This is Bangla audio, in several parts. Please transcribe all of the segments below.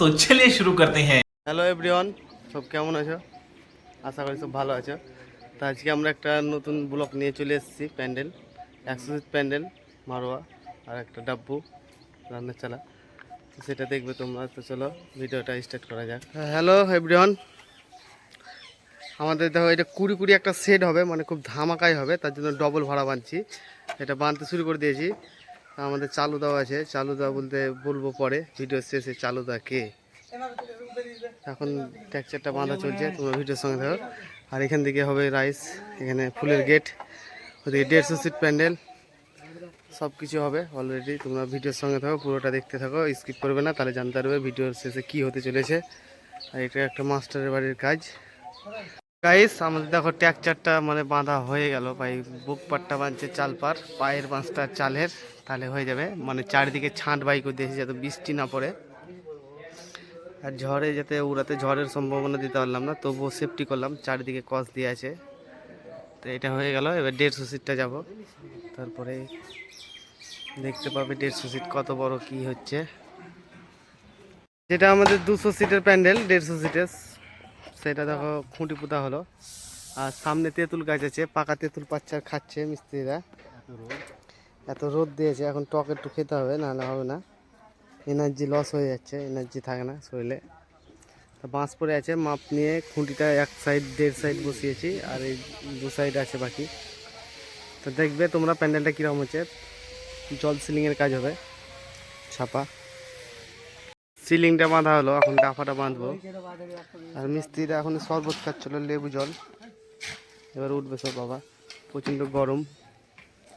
তো চলে শুরু করতে হ্যাঁ। হ্যালো এভরিওয়ান, সব কেমন আছো? আশা করি সব ভালো আছো। তো আজকে আমরা একটা নতুন ব্লক নিয়ে চলে এসেছি, প্যান্ডেল অ্যাক্সোসিস প্যান্ডেল, মারোয়া আর একটা ডাব্বু, রান্নার চালা। তো সেটা দেখবে তোমরা, তো চলো ভিডিওটা স্টার্ট করা যাক। হ্যালো এভরিওয়ান, আমাদের দেখো এটা কুড়ি কুড়ি একটা সেট হবে মানে খুব ধামাকাই হবে, তার জন্য ডবল ভাড়া বাঁধছি এটা বাঁধতে শুরু করে দিয়েছি। আমাদের চালু দেওয়া আছে। চালু দেওয়া বলতে বলব পরে। ভিডিও শেষে চালু দেওয়া কে? এখন ট্যাকচারটা বাঁধা চলছে, তোমরা ভিডিওর সঙ্গে থাকো। আর এখান থেকে হবে রাইস এখানে ফুলের গেট ওদিকে দেড়শো সিট প্যান্ডেল সব কিছু হবে অলরেডি তোমরা ভিডিওর সঙ্গে থাকো, পুরোটা দেখতে থাকো স্কিপ করবে না, তাহলে জানতে পারবে ভিডিওর শেষে কি হতে চলেছে। আর এটা একটা মাস্টারের বাড়ির কাজ। গাইস আমাদের দেখো ট্যাকচারটা মানে বাঁধা হয়ে গেল, ভাই। বুক পাটটা বাঁধছে চাল পার পায়ের বাঁশটা চালের, তাহলে হয়ে যাবে। মানে চারিদিকে ছাঁট বাই করে দিয়েছে যাতে বৃষ্টি না পড়ে। আর ঝড়ে যাতে উড়াতে ঝড়ের সম্ভাবনা দিতে পারলাম না, তবুও সেফটি করলাম। চারিদিকে কস দিয়ে আছে। তো এটা হয়ে গেল, এবার দেড়শো সিটটা যাব। তারপরে দেখতে পাবে দেড়শো সিট কত বড় কি হচ্ছে। যেটা আমাদের দুশো সিটের প্যান্ডেল, দেড়শো সিটের সেটা দেখো, খুঁটি পোতা হলো। আর সামনে তেঁতুল গাছ আছে, পাকা তেঁতুল পাচ্ছে আর খাচ্ছে মিস্ত্রিরা। এত রোদ দিয়েছে, এখন টক একটু খেতে হবে নাহলে হবে না। এনার্জি লস হয়ে যাচ্ছে এনার্জি থাকে না শরীরে। বাঁশ পড়ে আছে, মাপ নিয়ে খুঁটিটা এক সাইড দেড় সাইড বসিয়েছি, আর এই দু সাইড আছে বাকি। তো দেখবে তোমরা প্যান্ডেলটা কীরকম হচ্ছে। জল সিলিংয়ের কাজ হবে, ছাপা। সিলিংটা বাঁধা হলো, এখন ডাফাটা বাঁধবো। আর মিস্ত্রিরা এখন শরবত খাচ্ছিল লেবু জল। এবার উঠবে সব বাবা, প্রচণ্ড গরম,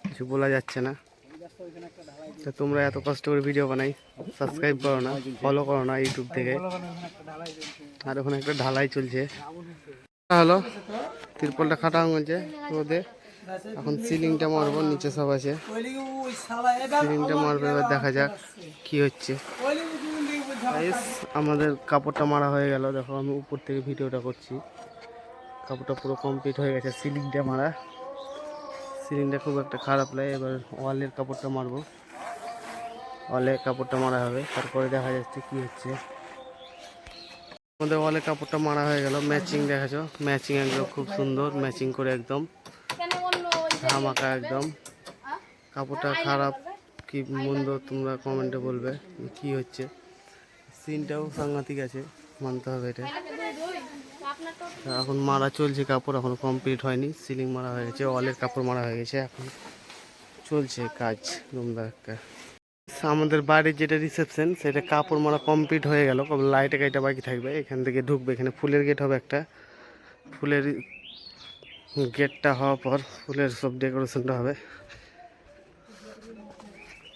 কিছু বলা যাচ্ছে না। তো তোমরা এত কষ্ট করে ভিডিও বানাই সাবস্ক্রাইব করো না ফলো করো না ইউটিউব থেকে। আর ওখানে একটা ঢালাই চলছে। হলো, তিরপলটা খাটা হয়েছে রোদে। এখন সিলিংটা মারবো, নিচে সব আছে। সিলিংটা মারবো, এবার দেখা যাক কি হচ্ছে। আমাদের কাপড়টা মারা হয়ে গেল। দেখো, আমি উপর থেকে ভিডিওটা করছি। কাপড়টা পুরো কমপ্লিট হয়ে গেছে, সিলিংটা মারা। সিলিংটা খুব একটা খারাপ লাগে, এবার ওয়ালের কাপড়টা মারবো। ওয়ালের কাপড়টা মারা হবে, তারপরে দেখা যাচ্ছে কি হচ্ছে। আমাদের ওয়ালের কাপড়টা মারা হয়ে গেল ম্যাচিং দেখাছো ম্যাচিং একদম খুব সুন্দর ম্যাচিং করে একদম ধামাকা একদম। কাপড়টা খারাপ, কি মন্দ তোমরা কমেন্টে বলবে, কি হচ্ছে। সিনটাও সাংঘাতিক আছে মানতে হবে এটা। এখন মারা চলছে কাপড় এখন কমপ্লিট হয়নি। সিলিং মারা হয়ে গেছে অলের কাপড় মারা হয়ে গেছে এখন চলছে কাজ দমদার একটা। আমাদের বাড়ির যেটা রিসেপশন সেটা কাপড় মারা কমপ্লিট হয়ে গেল। লাইটে গাইটা বাকি থাকবে এখান থেকে ঢুকবে। এখানে ফুলের গেট হবে একটা। ফুলের গেটটা হওয়ার পর ফুলের সব ডেকোরেশনটা হবে।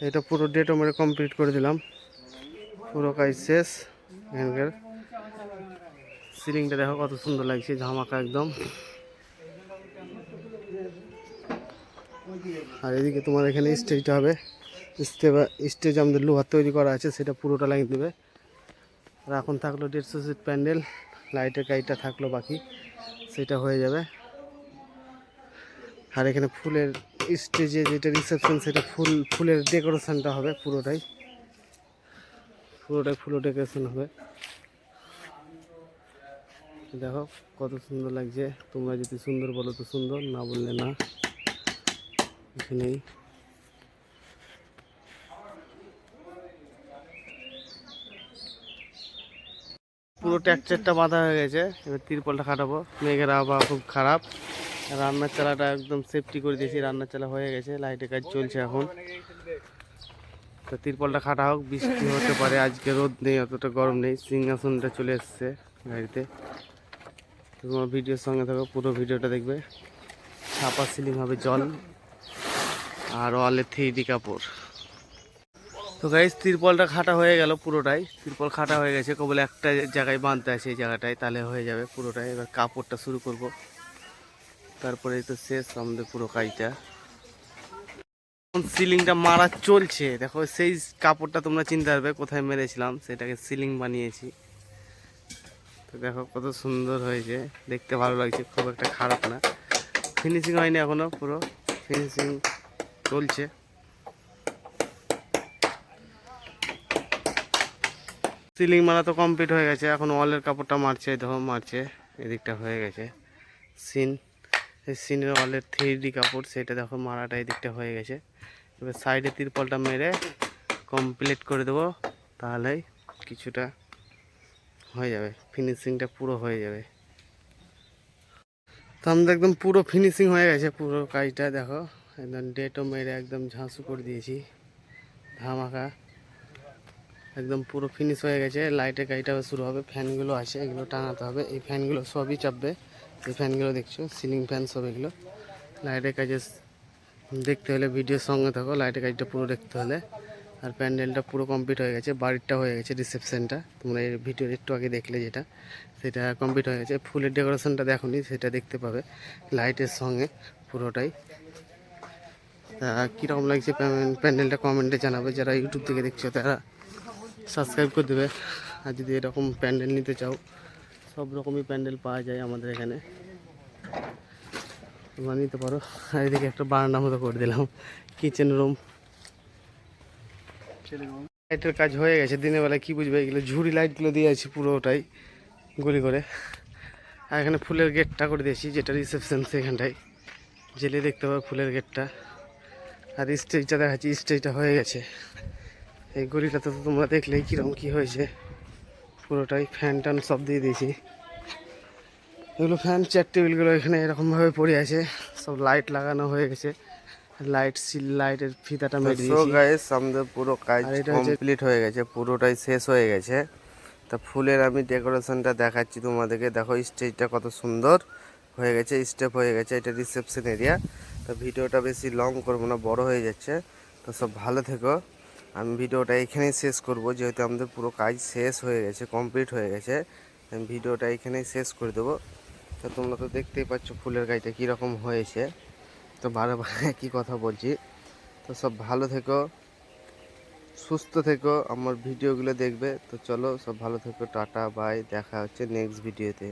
এটা পুরো ডেটও মেরে কমপ্লিট করে দিলাম। পুরো কাজ শেষ। এখানকার সিলিংটা দেখো কত সুন্দর লাগছে, ঝামাকা একদম। আর এদিকে তোমার এখানে স্টেজটা হবে। স্টেজ আমাদের লোহার তৈরি করা আছে, সেটা পুরোটা লাগিয়ে দেবে। আর এখন থাকল দেড়শো সিট প্যান্ডেল লাইটের কাজটা থাকল বাকি, সেটা হয়ে যাবে। আর এখানে ফুলের স্টেজে যেটা রিসেপশন সেটা ফুল, ফুলের ডেকোরেশনটা হবে পুরোটাই। পুরোটাই ফুল ডেকোরেশন হবে। দেখো কত সুন্দর লাগছে। তোমরা যদি সুন্দর বলো তো সুন্দর, না বললে না। এখানেই। পুরো ট্যাকচারটা বাঁধা হয়ে গেছে। এবার তিরপলটা খাটাবো। মেঘের আবহাওয়া খুব খারাপ। রান্নার চালাটা একদম সেফটি করে দিয়েছি। রান্নার চালা হয়ে গেছে। লাইটের কাজ চলছে এখন। তো তিরপলটা খাটা হোক, বৃষ্টি হতে পারে, আজকে রোদ নেই, অতটা গরম নেই, সিংহাসনটা চলে এসছে গাড়িতে। তোমার ভিডিওর সঙ্গে থাকো, পুরো ভিডিওটা দেখবে। ছাপা সিলিং হবে জল আর ওয়ালে থ্রি ডি কাপড়। তো গাইজ তিরপলটা খাটা হয়ে গেল পুরোটাই। তিরপল খাটা হয়ে গেছে, কেবল একটা জায়গায় বাঁধতে আছে এই জায়গাটায়, তাহলে হয়ে যাবে পুরোটাই। এবার কাপড়টা শুরু করব। তারপরে তো শেষ আমাদের পুরো কাজটা। সিলিংটা মারা চলছে। দেখো, সেই কাপড়টা তোমরা চিনতে পারবে কোথায় মেরেছিলাম, সেটাকে সিলিং বানিয়েছি। তো দেখো কত সুন্দর হয়েছে, দেখতে ভালো লাগছে, খুব একটা খারাপ না। ফিনিশিং হয়নি এখনও, পুরো ফিনিশিং চলছে। সিলিং মারা তো কমপ্লিট হয়ে গেছে, এখন ওয়ালের কাপড়টা মারছে, দেখো মারছে, এদিকটা হয়ে গেছে। সিন সিনের ওয়ালের থ্রি ডি কাপড়, সেটা দেখো মারাটা এদিকটা হয়ে গেছে। এবার সাইডে তিরপলটা মেরে কমপ্লিট করে দেবো, তাহলেই কিছুটা হয়ে যাবে ফিনিশিংটা পুরো হয়ে যাবে। তো আমাদের একদম পুরো ফিনিশিং হয়ে গেছে, পুরো কাজটা দেখো। একদম ডেটও মেরে একদম ঝাঁসু করে দিয়েছি, ধামাকা। একদম পুরো ফিনিশ হয়ে গেছে লাইটের কাজটা শুরু হবে ফ্যানগুলো আছে, এগুলো টাঙাতে হবে, এই ফ্যানগুলো সবই চাপবে। এই ফ্যানগুলো দেখছ সিলিং ফ্যান সব এগুলো। লাইটের কাজে দেখতে হলে ভিডিওর সঙ্গে থাকো লাইটের কাজটা পুরো দেখতে হলে। আর প্যান্ডেলটা পুরো কমপ্লিট হয়ে গেছে, বাড়িটা হয়ে গেছে রিসেপশনটা তোমরা এই ভিডিওর একটু আগে দেখলে যেটা, সেটা কমপ্লিট হয়ে গেছে। ফুলের ডেকোরেশনটা দেখোনি, সেটা দেখতে পাবে লাইটের সঙ্গে পুরোটাই। তা কীরকম লাগছে প্যান্ডেলটা কমেন্টে জানাবে, যারা ইউটিউব থেকে দেখছ, তারা সাবস্ক্রাইব করে দেবে। আর যদি এরকম প্যান্ডেল নিতে চাও সব রকমই প্যান্ডেল পাওয়া যায় আমাদের এখানে। তোমরা নিতে পারো। আর এদিকে একটা বারান্ডার মতো করে দিলাম। কিচেন রুম লাইটের কাজ হয়ে গেছে। দিনের বেলায় কী বুঝবে? এগুলো ঝুড়ি লাইটগুলো দিয়েছি পুরোটাই গুলি করে। আর এখানে ফুলের গেটটা করে দিয়েছি, যেটা রিসেপশন সেখানটায়। জেলে দেখতে পাবে ফুলের গেটটা আর স্টেজটা দেখাচ্ছি স্টেজটা হয়ে গেছে। এই গলিটাতে তো তোমরা দেখলেই কীরকম কী হয়েছে। পুরোটাই ফ্যান ট্যান সব দিয়ে দিয়েছি। এগুলো ফ্যান চেয়ার টেবিলগুলো এখানে এরকমভাবে পড়ে আছে। সব লাইট লাগানো হয়ে গেছে। লাইট সিল লাইটের ফিতাটা মেরে সো দিয়েছি। গাইস আমাদের পুরো কাজ কমপ্লিট হয়ে গেছে পুরোটাই শেষ হয়ে গেছে। তা ফুলের আমি ডেকোরেশনটা দেখাচ্ছি তোমাদেরকে। দেখো স্টেজটা কত সুন্দর হয়ে গেছে স্টেপ হয়ে গেছে এটা রিসেপশন এরিয়া তো ভিডিওটা বেশি লং করব না বড় হয়ে যাচ্ছে। তো সব ভালো থেকো। আমি ভিডিওটা এখানেই শেষ করব, যেহেতু আমাদের পুরো কাজ শেষ হয়ে গেছে কমপ্লিট হয়ে গেছে। আমি ভিডিওটা এখানেই শেষ করে দেবো। তো তোমরা তো দেখতেই পাচ্ছ ফুলের গাছটা কীরকম হয়েছে। তো বারে বারে একই কথা বলছি। তো সব ভালো থেকো, সুস্থ থেকো, আমার ভিডিওগুলো দেখবে। তো চলো সব ভালো থেকো, টাটা বাই দেখা হচ্ছে নেক্সট ভিডিওতে